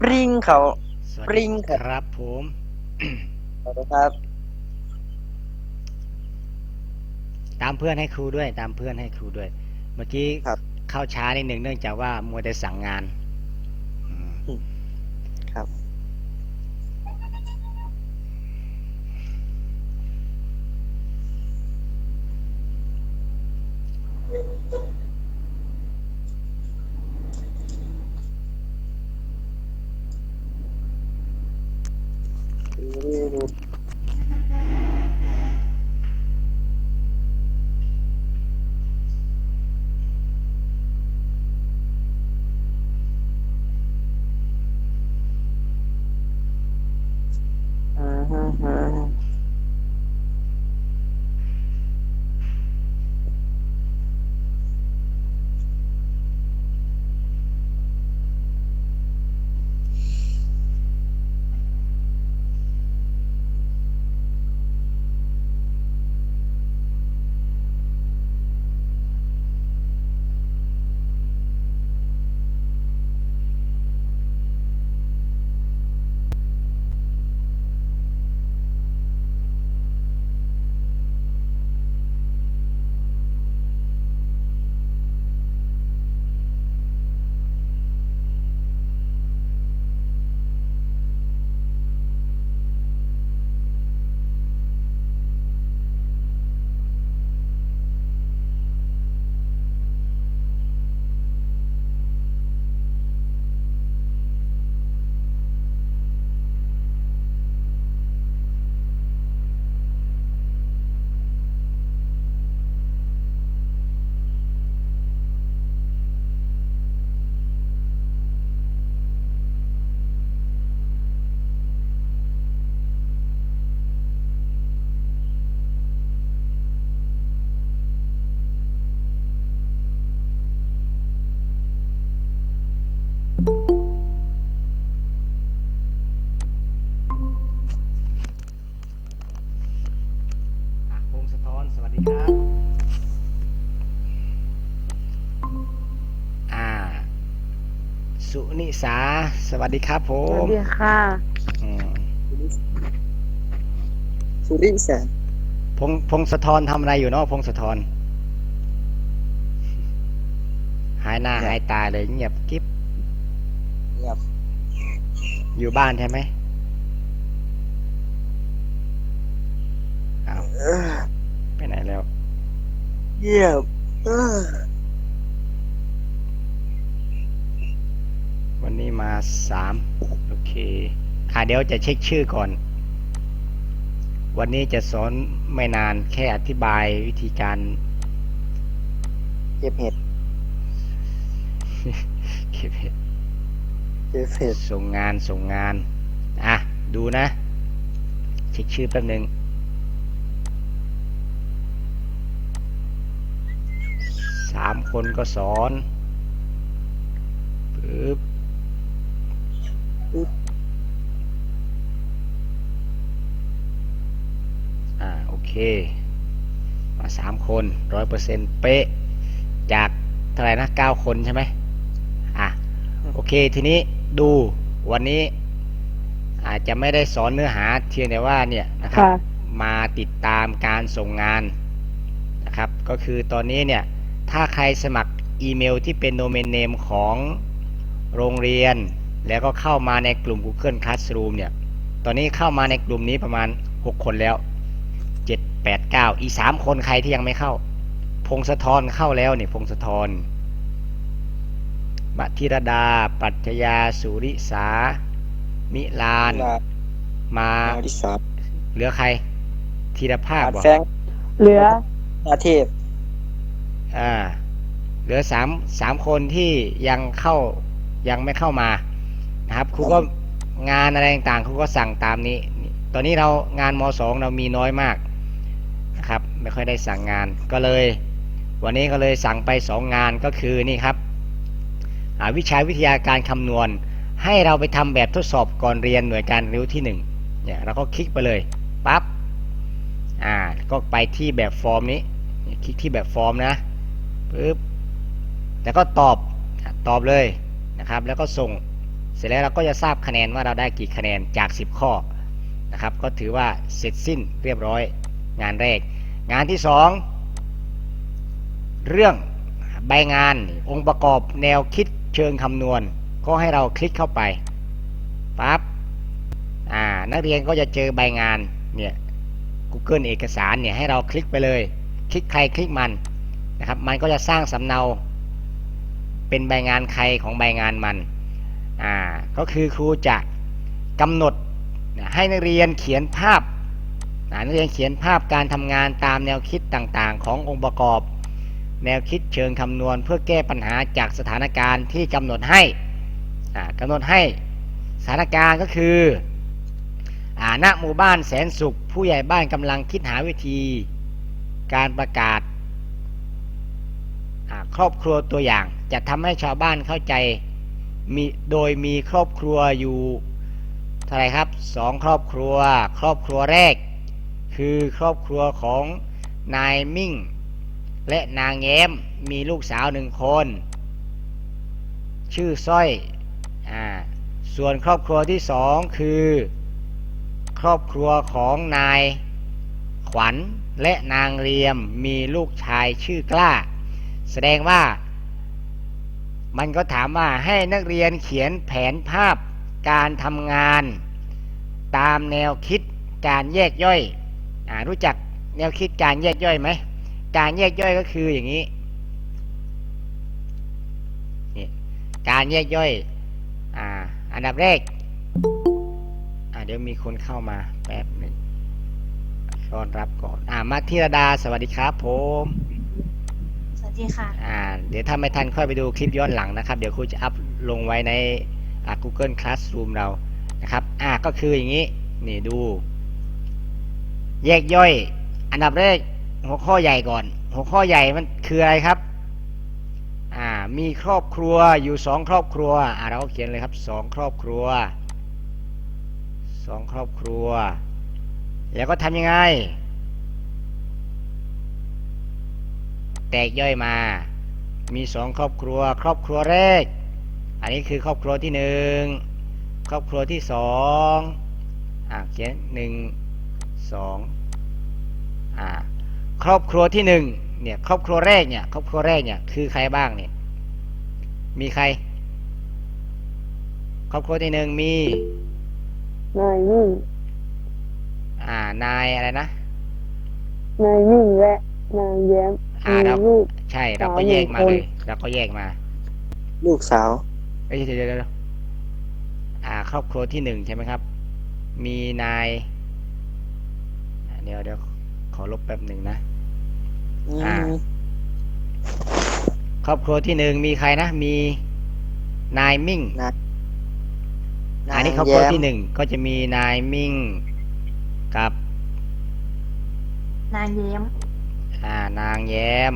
ปริงเขา สวัสปริดีงคครับรับผม ขอบคุณครับ ตามเพื่อนให้ครูด้วย ตามเพื่อนให้ครูด้วย เมื่อกี้ครับเข้าช้านิดหนึ่งเนื่องจากว่ามัวแต่สั่งงานอืมครั นิสา สวัสดีครับผสวัมสดีค่ะ อืมสุริสาพงพงศธรทำอะไรอยู่เนาะพงศธรหายหน้าหายตาเลยเงียบกิ๊บเงียบอยู่บ้านใช่ไหมอ้าวเออไปไหนแล้ว เงียบเออ วันนี้มาสามโอเคอะเดี๋ยวจะเช็คชื่อก่อน วันนี้จะสอนไม่นานแค่อธิบายวิธีการเก็บเห็ดเก็บเห็ดเก็บเห็ดส่งงานส่งงาน อะ ดูนะ เช็คชื่อแป๊บหนึ่งสามคนก็สอนปึ๊บอ่า โอเค มาสามคนร้อยเปอร์เซ็นต์เป๊ะ จากเท่าไหร่นะเก้าคนใช่ไหมอะโอเคทีนี้ดูวันนี้อาจจะไม่ได้สอนเนื้อหาเพียงแต่ว่าเนี่ยนะครับค่ะมาติดตามการส่งงานนะครับ ก็คือตอนนี้เนี่ย ถ้าใครสมัครอีเมลที่เป็นโดเมนเนมของโรงเรียน แล้วก็เข้ามาในกลุ่ม Google Classroom เนี่ย ตอนนี้เข้ามาในกลุ่มนี้ประมาณ 6 คนแล้ว 7 8 9อีก3คนใครที่ยังไม่เข้า พงศธรเข้าแล้วเนี่ยพงศธรบัทิรดา ปัจจยาสุริสา มิลานลามาอาดิสาเหลือใคร ธีรภาพอาบ่แฟงเหลืออาเทพอ่า เหลือสามสามคนที่ยังเข้ายังไม่เข้ามานะครับครูก็งานอะไรต่างๆครูก็สั่งตามนี้ ตอนนี้เรางานมสองเรามีน้อยมากนะครับ ไม่ค่อยได้สั่งงานก็เลย วันนี้ก็เลยสั่งไปสองงานก็คือนี่ครับวิชาวิทยาการคำนวณ ให้เราไปทำแบบทดสอบก่อนเรียนหน่วยการเรียนที่หนึ่งเนี่ยเราก็คลิกไปเลยปั๊บอ่าก็ไปที่แบบฟอร์มนี้คลิกที่แบบฟอร์มนะปึ๊บแล้วก็ตอบตอบเลยนะครับ แล้วก็ส่งเสร็จแล้วเราก็จะทราบคะแนนว่าเราได้กี่คะแนนจาก 10 ข้อนะครับ ก็ถือว่าเสร็จสิ้นเรียบร้อยงานแรก งานที่2เรื่องใบงานองค์ประกอบแนวคิดเชิงคำนวณ ก็ให้เราคลิกเข้าไปปั๊บอ่านักเรียนก็จะเจอใบงานเนี่ย Google เอกสารเนี่ยให้เราคลิกไปเลย คลิกใครคลิกมันนะครับมันก็จะสร้างสำเนาเป็นใบงานใครของใบงานมันอ่าก็คือครูจะกำหนดให้นักเรียนเขียนภาพ นักเรียนเขียนภาพการทำงานตามแนวคิดต่างๆ ขององค์ประกอบ แนวคิดเชิงคำนวณเพื่อแก้ปัญหาจากสถานการณ์ที่กำหนดให้อ่ากำหนดให้สถานการณ์ก็คือณหมู่บ้านแสนสุข ผู้ใหญ่บ้านกำลังคิดหาวิธี การประกาศครอบครัวตัวอย่าง จะทำให้ชาวบ้านเข้าใจมีโดยมีครอบครัวอยู่เท่าไหรครับสองครอบครัว ครอบครัวแรก คือครอบครัวของนายมิ่ง และนางแย้มมีลูกสาวหนึ่งคน ชื่อสร้อยอ่าส่วนครอบครัวที่สองคือ ครอบครัวของนายขวัญและนางเรียมมีลูกชายชื่อกล้า แสดงว่า มันก็ถามว่าให้นักเรียนเขียนแผนภาพการทำงาน ตามแนวคิดการแยกย่อย รู้จักแนวคิดการแยกย่อยไหม การแยกย่อยก็คืออย่างนี้นี่การแยกย่อยอ่าอันดับแรกอ่าเดี๋ยวมีคนเข้ามาแป๊บหนึ่งต้อนรับก่อนอ่ามาธิรดาสวัสดีครับผมสวัสดีค่ะอ่าเดี๋ยวถ้าไม่ทันค่อยไปดูคลิปย้อนหลังนะครับ เดี๋ยวครูจะอัพลงไว้ในอ่า Google Classroom เรานะครับอ่าก็คืออย่างนี้ นี่ดู แยกย่อย อันดับแรกหัวข้อใหญ่ก่อน หัวข้อใหญ่มันคืออะไรครับ อ่า มีครอบครัวอยู่สองครอบครัว อ่าเราก็เขียนเลยครับสองครอบครัวสองครอบครัว แล้วก็ทำยังไง แตกย่อยมา มีสองครอบครัว ครอบครัวแรก อันนี้คือครอบครัวที่หนึ่งครอบครัวที่สองอ่าเขียนหนึ่ง สองอ่าครอบครัวที่หนึ่งเนี่ยครอบครัวแรกเนี่ยครอบครัวแรกเนี่ยคือใครบ้างเนี่ยมีใคร ครอบครัวที่หนึ่งมีนายมิ่งอ่านายอะไรนะนายมิ่งและนางแย้มอ่ามีเราลูกใช่เราก็สาวแยกมาหนึ่งคนเลยเราก็แยกมา ลูกสาวเอ้ยเดี๋ยวเดี๋ยวเดี๋ยวอ่า ครอบครัวที่หนึ่งใช่ไหมครับ มีนายอ่า เดี๋ยวเดี๋ยวขอลบแป๊บหนึ่งนะอืมอ่า ครอบครัวที่หนึ่งมีใครนะ มีนายมิ่งนายอันนี้ครอบครัวที่หนึ่งก็จะมีนายมิ่งกับ นางเย้ม อ่า นางแย้ม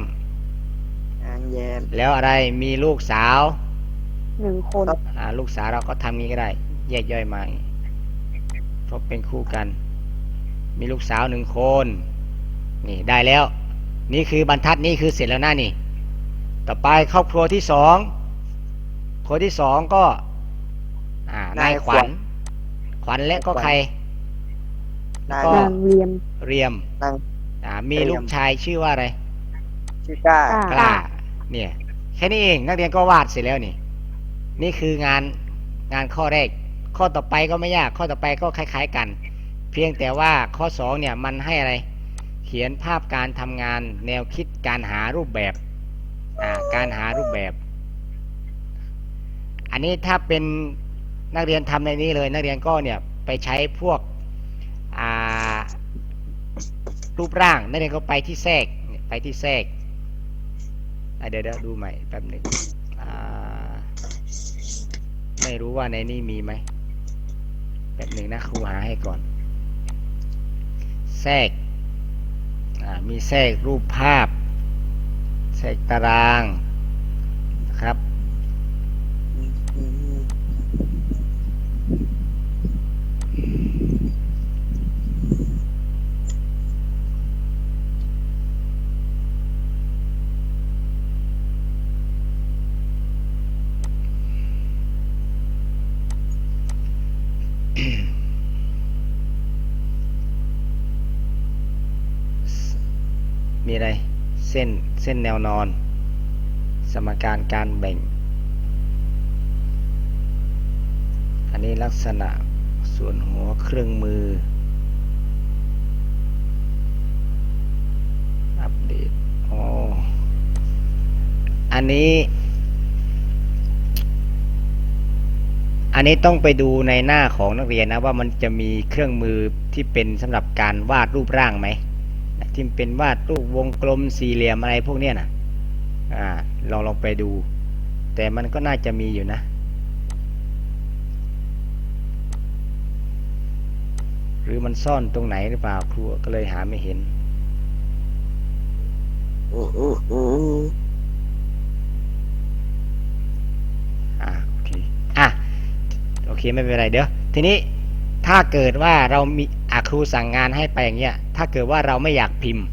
นางแยมแล้วอะไรมีลูกสาวหนึ่งคน อ่า ลูกสาวเราก็ทำงี้ก็ได้ แยกย่อยมาอย่างงี้เพราะเป็นคู่กัน มีลูกสาวหนึ่งคน นี่ได้แล้ว นี่คือบรรทัดนี่คือเสร็จแล้วนะนี่ ต่อไปครอบครัวที่สองครัวที่สองก็อ่านายขวัญ ขวัญและก็ใครนางก็นางเรียมเรียมนางอ่ามีเรียมลูกชายชื่อว่าอะไรชื่อกล้ากล้ากล้า เนี่ยแค่นี้เองนักเรียนก็วาดเสร็จแล้วนี่ นี่คืองานงานข้อแรก ข้อต่อไปก็ไม่ยาก ข้อต่อไปก็คล้าย ๆกัน เพียงแต่ว่าข้อสองเนี่ยมันให้อะไรเขียนภาพการทำงานแนวคิดการหารูปแบบการหารูปแบบ อันนี้ถ้าเป็นนักเรียนทำในนี้เลยนักเรียนก็เนี่ยไปใช้พวกรูปร่างนักเรียนก็ไปที่แทรกไปที่แทรกอะเดี๋ยวเดี๋ยวดูใหม่แป๊บหนึ่งไม่รู้ว่าในนี้มีไหมแป๊บหนึ่งนะครูหาให้ก่อน แทรกมีแทรกรูปภาพ แทรกตารางนะครับ มีอะไร เส้น เส้นแนวนอน สมการการแบ่ง อันนี้ลักษณะส่วนหัวเครื่องมือ อัปเดตอ๋ออันนี้ อันนี้ต้องไปดูในหน้าของนักเรียนนะว่ามันจะมีเครื่องมือที่เป็นสำหรับการวาดรูปร่างไหม ที่เป็นวาดรูปวงกลมสี่เหลี่ยมอะไรพวกเนี้ยนะอ่าลองลองไปดู แต่มันก็น่าจะมีอยู่นะ หรือมันซ่อนตรงไหนหรือเปล่าครูก็เลยหาไม่เห็นอืมอืมอืมอ่าโอเคอะโอเคไม่เป็นไรเดี๋ยว ทีนี้ถ้าเกิดว่าเรามีอาครูสั่งงานให้ไปอย่างเงี้ย ถ้าเกิดว่าเราไม่อยากพิมพ์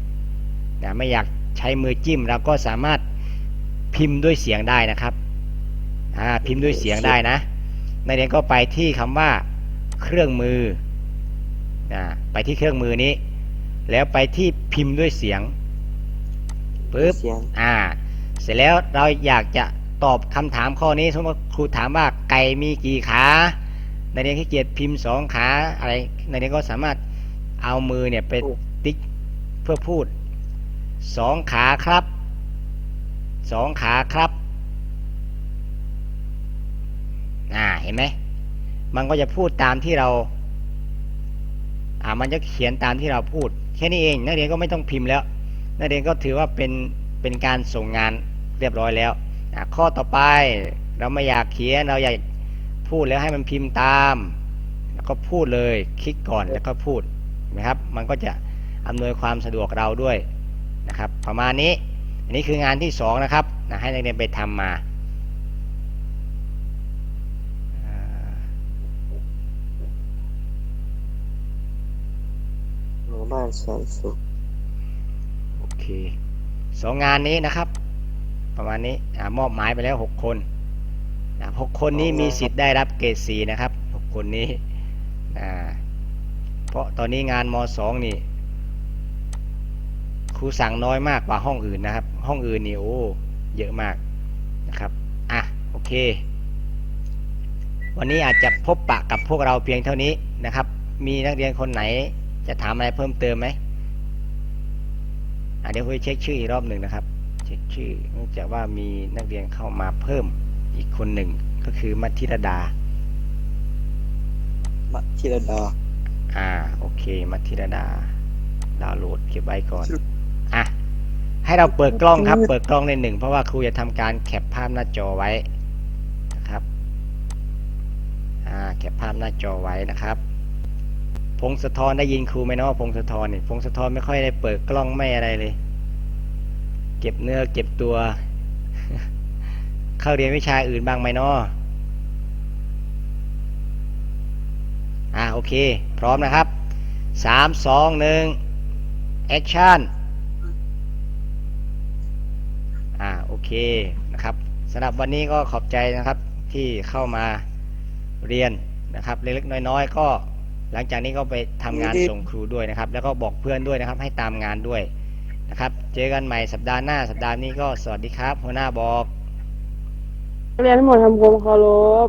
นะไม่อยากใช้มือจิ้มเราก็สามารถพิมพ์ด้วยเสียงได้นะครับอ่าพิมพ์ด้วยเสียงได้นะนักเรียนก็ไปที่คำว่าเครื่องมือนะไปที่เครื่องมือนี้ แล้วไปที่พิมพ์ด้วยเสียงปึ๊บเสียงอ่า เสร็จแล้วเราอยากจะตอบคำถามข้อนี้สมมติว่าครูถามว่าไก่มีกี่ขาในเรียนขี้เกียจพิมพ์สองขาอะไรในเรียนก็สามารถ เอามือเนี่ยไปติ๊กเพื่อพูดสองขาครับสองขาครับอ่าเห็นไหมมันก็จะพูดตามที่เรา อ่ามันจะเขียนตามที่เราพูด แค่นี้เอง นักเรียนก็ไม่ต้องพิมพ์แล้ว นักเรียนก็ถือว่าเป็นเป็นการส่งงานเรียบร้อยแล้วอะข้อต่อไปเราไม่อยากเขียนเราอยากพูดแล้วให้มันพิมพ์ตาม แล้วก็พูดเลยคลิกก่อนแล้วก็พูด นะครับ มันก็จะอำนวยความสะดวกเราด้วยนะครับ ประมาณนี้ อันนี้คืองานที่สองนะครับนะให้นักเรียนไปทำมาอ่าหมู่บ้านแสนสุข โอเคสองงานนี้นะครับ ประมาณนี้อ่ามอบหมายไปแล้วหกคนนะหกคนนี้มีสิทธิ์ได้รับเกรดสีนะครับหกคนนี้อ่า เพราะตอนนี้งานมสองนี่ครูสั่งน้อยมากกว่าห้องอื่นนะครับ ห้องอื่นนี่โอ้เยอะมากนะครับอะโอเค วันนี้อาจจะพบปะกับพวกเราเพียงเท่านี้นะครับ มีนักเรียนคนไหนจะถามอะไรเพิ่มเติมไหมอะเดี๋ยวคุยเช็คชื่ออีกรอบหนึ่งนะครับ เช็คชื่อเนื่องจากว่ามีนักเรียนเข้ามาเพิ่มอีกคนหนึ่งก็คือมัทิรดา มัทิรดา อ่า โอเค มัทิรดา ดาวน์โหลดเก็บไว้ก่อน อะ ให้เราเปิดกล้องครับ เปิดกล้องในหนึ่ง เพราะว่าครูจะทำการแคปภาพหน้าจอไว้นะครับ อ่า แคปภาพหน้าจอไว้นะครับ พงศธรได้ยินครูไหมเนาะพงศธรเนี่ยพงศธรไม่ค่อยได้เปิดกล้องไม่อะไรเลย เก็บเนื้อเก็บตัว เข้าเรียนวิชาอื่นบ้างไหมเนาะอ่าโอ เค พร้อมนะครับสามสองหนึ่งแอคชั่นอ่าโอเคนะครับสำหรับวันนี้ก็ขอบใจนะครับที่เข้ามาเรียนนะครับเล็กๆน้อยๆ ก็หลังจากนี้ก็ไปทำงานส่งครูด้วยนะครับ แล้วก็บอกเพื่อนด้วยนะครับ ให้ตามงานด้วยนะครับ เจอกันใหม่สัปดาห์หน้าสัปดาห์นี้ก็สวัสดีครับหัวหน้าบอกนักเรียนทั้งหมดทำความเคารพ